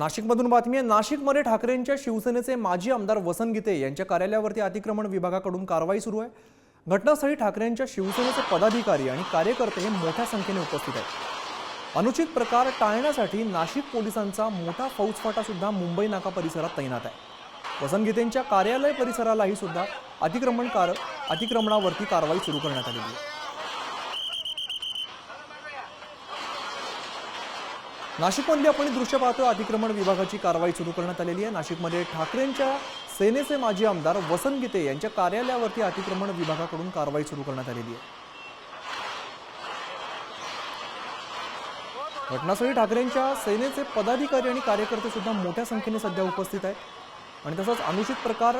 नाशिकमधून बातमी आहे नाशिकमध्ये ठाकरेंच्या शिवसेनेचे माजी आमदार वसंत गीते यांच्या कार्यालयावरती अतिक्रमण विभागाकडून कारवाई सुरू आहे. घटनास्थळी ठाकरेंच्या शिवसेनेचे पदाधिकारी आणि कार्यकर्ते हे मोठ्या संख्येने उपस्थित आहेत. अनुचित प्रकार टाळण्यासाठी नाशिक पोलिसांचा मोठा फौजफाटा सुद्धा मुंबई नाका परिसरात तैनात आहे. वसंत गीतेंच्या कार्यालय परिसरालाही सुद्धा अतिक्रमण कार अतिक्रमणावरती कारवाई सुरू करण्यात आलेली आहे. नाशिकमधली आपण दृश्य पाहतोय. अतिक्रमण विभागाची कारवाई सुरू करण्यात आलेली आहे. नाशिकमध्ये ठाकरेंच्या सेनेचे माजी आमदार वसंत गीते यांच्या कार्यालयावरती अतिक्रमण विभागाकडून कारवाई सुरू करण्यात आलेली आहे. घटनास्थळी ठाकरेंच्या सेनेचे पदाधिकारी आणि कार्यकर्ते सुद्धा मोठ्या संख्येने सध्या उपस्थित आहेत. आणि तसंच अनुचित प्रकार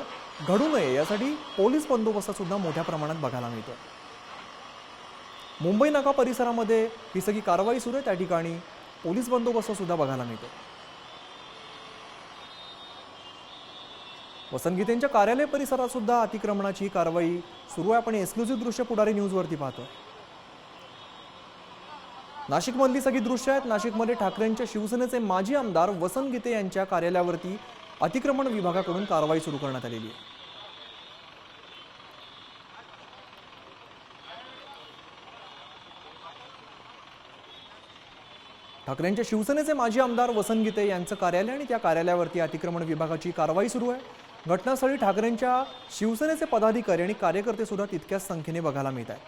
घडू नये यासाठी पोलीस बंदोबस्त सुद्धा मोठ्या प्रमाणात बघायला मिळतोय. मुंबई नाका परिसरामध्ये ही सगळी कारवाई सुरू आहे. त्या ठिकाणी पोलीस बंदोबस्त सुद्धा बघायला मिळतो. वसंत गीतेंच्या कार्यालय परिसरात सुद्धा अतिक्रमणाची कारवाई सुरू आहे. आपण एक्सक्लुझिव्ह दृश्य पुढारी न्यूजवरती पाहतो. नाशिकमधली सगळी दृश्य आहेत. नाशिकमध्ये ठाकरेंच्या शिवसेनेचे माजी आमदार वसंत गीते यांच्या कार्यालयावरती अतिक्रमण विभागाकडून कारवाई सुरू करण्यात आलेली आहे. ठाकरेंच्या शिवसेनेचे माजी आमदार वसंत गीते यांचं कार्यालय आणि त्या कार्यालयावरती अतिक्रमण विभागाची कारवाई सुरू आहे. घटनास्थळी ठाकरेंच्या शिवसेनेचे पदाधिकारी आणि कार्यकर्ते सुद्धा तितक्याच संख्येने बघायला मिळत आहे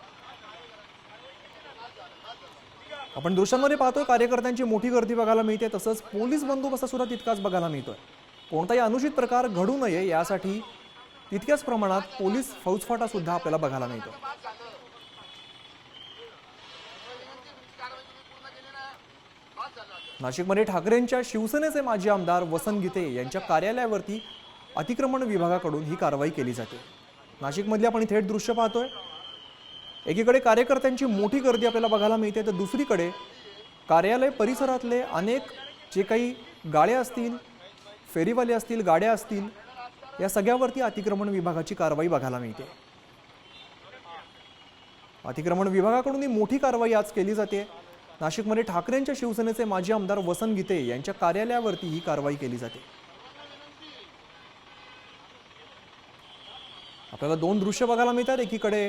आपण दृश्यांमध्ये पाहतोय कार्यकर्त्यांची मोठी गर्दी बघायला मिळते तसंच पोलीस बंदोबस्त सुद्धा तितकाच बघायला मिळतोय. कोणताही अनुचित प्रकार घडू नये यासाठी तितक्याच प्रमाणात पोलीस फौजफाटा सुद्धा आपल्याला बघायला मिळतो नाशिकमध्ये ठाकरेंच्या शिवसेनेचे माजी आमदार वसंत गीते यांच्या कार्यालयावरती अतिक्रमण विभागाकडून ही कारवाई केली जाते. नाशिकमधली आपण थेट दृश्य पाहतोय. एकीकडे कार्यकर्त्यांची मोठी गर्दी आपल्याला बघायला मिळते तर दुसरीकडे कार्यालय परिसरातले अनेक जे काही गाड्या असतील फेरीवाले असतील गाड्या असतील या सगळ्यावरती अतिक्रमण विभागाची कारवाई बघायला मिळते. अतिक्रमण विभागाकडून ही मोठी कारवाई आज केली जाते. नाशिकमध्ये ठाकरेंच्या शिवसेनेचे माजी आमदार वसंत गीते यांच्या कार्यालयावरती ही कारवाई केली जाते. आपल्याला दोन दृश्य बघायला मिळतात. एकीकडे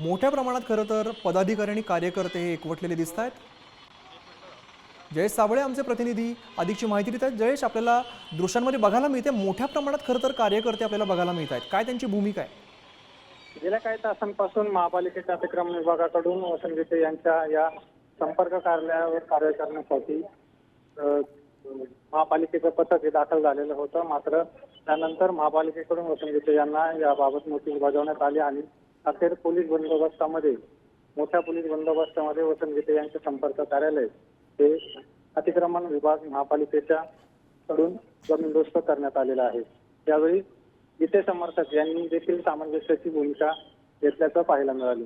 मोठ्या प्रमाणात खरं तर पदाधिकारी आणि कार्यकर्ते हे एकवटलेले दिसत आहेत. जयेश साबळे आमचे प्रतिनिधी अधिकची माहिती देत आहेत. जयेश आपल्याला दृश्यांमध्ये बघायला मिळते. मोठ्या प्रमाणात खरं तर कार्यकर्ते आपल्याला बघायला मिळत आहेत. काय त्यांची भूमिका आहे? गेल्या काही तासांपासून महापालिकेच्या अतिक्रमण विभागाकडून वसंत गीते यांच्या या संपर्क कार्यालयावर कार्य करण्यासाठी महापालिकेचं पथक हे दाखल झालेलं होतं. मात्र त्यानंतर महापालिकेकडून वसंत यांना याबाबत नोटीस बजावण्यात आली आणि अखेर पोलीस बंदोबस्तामध्ये मोठ्या पोलीस बंदोबस्तामध्ये वसंत गीते यांचे संपर्क कार्यालय हे अतिक्रमण विभाग महापालिकेच्या कडून जमीनदोस्त करण्यात आलेलं आहे. त्यावेळी गीते समर्थक यांनी देखील सामंजस्याची भूमिका घेतल्याचं पाहायला मिळाली.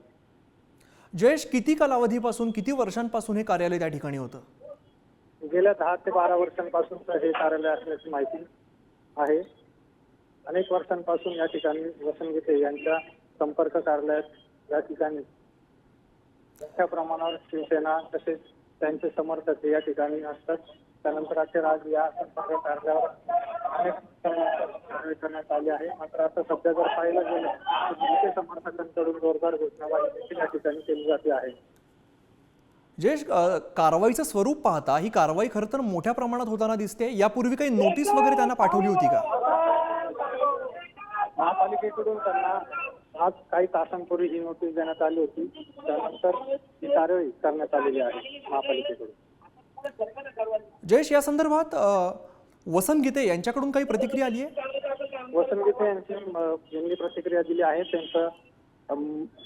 जयेश किती कालावधीपासून किती वर्षांपासून हे कार्यालय त्या ठिकाणी होतं? गेल्या दहा ते बारा वर्षांपासून हे कार्यालय असल्याची माहिती आहे. अनेक वर्षांपासून या ठिकाणी वसंत गीते यांच्या संपर्क कार्यालयात या ठिकाणी मोठ्या प्रमाणावर शिवसेना तसेच त्यांचे समर्थक हे या ठिकाणी असतात. त्यानंतर अखेर आज या संपर्क अनेक करण्यात आली आहे. मात्र आता सध्या जर पाहिलं गेलं तर गीते समर्थकांकडून जोरदार घोषणाबाजी देखील या ठिकाणी केली जाते आहे. जयेश कारवाईचं स्वरूप पाहता ही कारवाई खरं तर मोठ्या प्रमाणात होताना दिसते. यापूर्वी काही नोटीस वगैरे त्यांना पाठवली होती का? महापालिकेकडून त्यांना आज काही तासांपूर्वी ही नोटीस देण्यात आली होती. त्यानंतर ही कारवाई करण्यात आलेली आहे महापालिकेकडून. जयेश या संदर्भात वसंत गीते यांच्याकडून काही प्रतिक्रिया आली आहे? वसंत गीते यांची यांनी प्रतिक्रिया दिली आहे. त्यांचं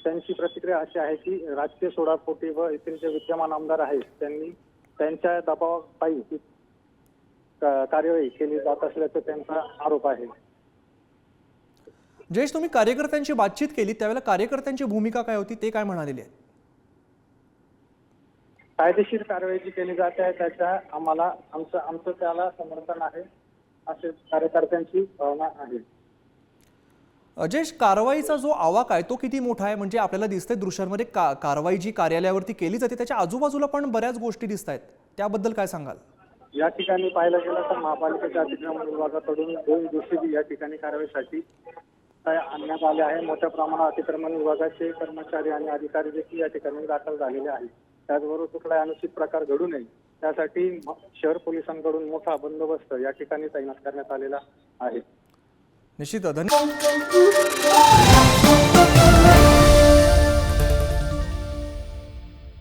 त्यांची प्रतिक्रिया अशी आहे की राजकीय सोडापोटी व येथील जे विद्यमान आमदार आहेत. त्यांनी त्यांच्या दबावापायी कार्यवाही केली जात असल्याचा त्यांचा आरोप आहे. जयेश तुम्ही कार्यकर्त्यांशी बातचीत केली. त्यावेळेला कार्यकर्त्यांची भूमिका काय होती? ते काय म्हणालेले आहेत? कायदेशीर कारवाई जी केली जाते आहे त्याच्या आम्हाला आमचं आमचं त्याला समर्थन आहे असे कार्यकर्त्यांची भावना आहे. अ, जयेश कारवाईचा जो आवाक आहे तो किती मोठा आहे? म्हणजे आपल्याला दिसतंय दृश्यांमध्ये का कारवाई जी कार्यालयावरती केली जाते त्याच्या आजूबाजूला पण बऱ्याच गोष्टी दिसत आहेत. त्याबद्दल काय सांगाल? या ठिकाणी पाहायला गेलं तर महापालिकेच्या अतिक्रमण विभागाकडून दोन दिवशी या ठिकाणी कारवाईसाठी काय आणण्यात आले आहे. मोठ्या प्रमाणात अतिक्रमण विभागाचे कर्मचारी आणि अधिकारी देखील या ठिकाणी दाखल झालेले आहेत. त्याचबरोबर कुठलाही अनुचित प्रकार घडू नये त्यासाठी शहर पोलिसांकडून मोठा बंदोबस्त या ठिकाणी तैनात करण्यात आलेला आहे. निश्चित धन्यवाद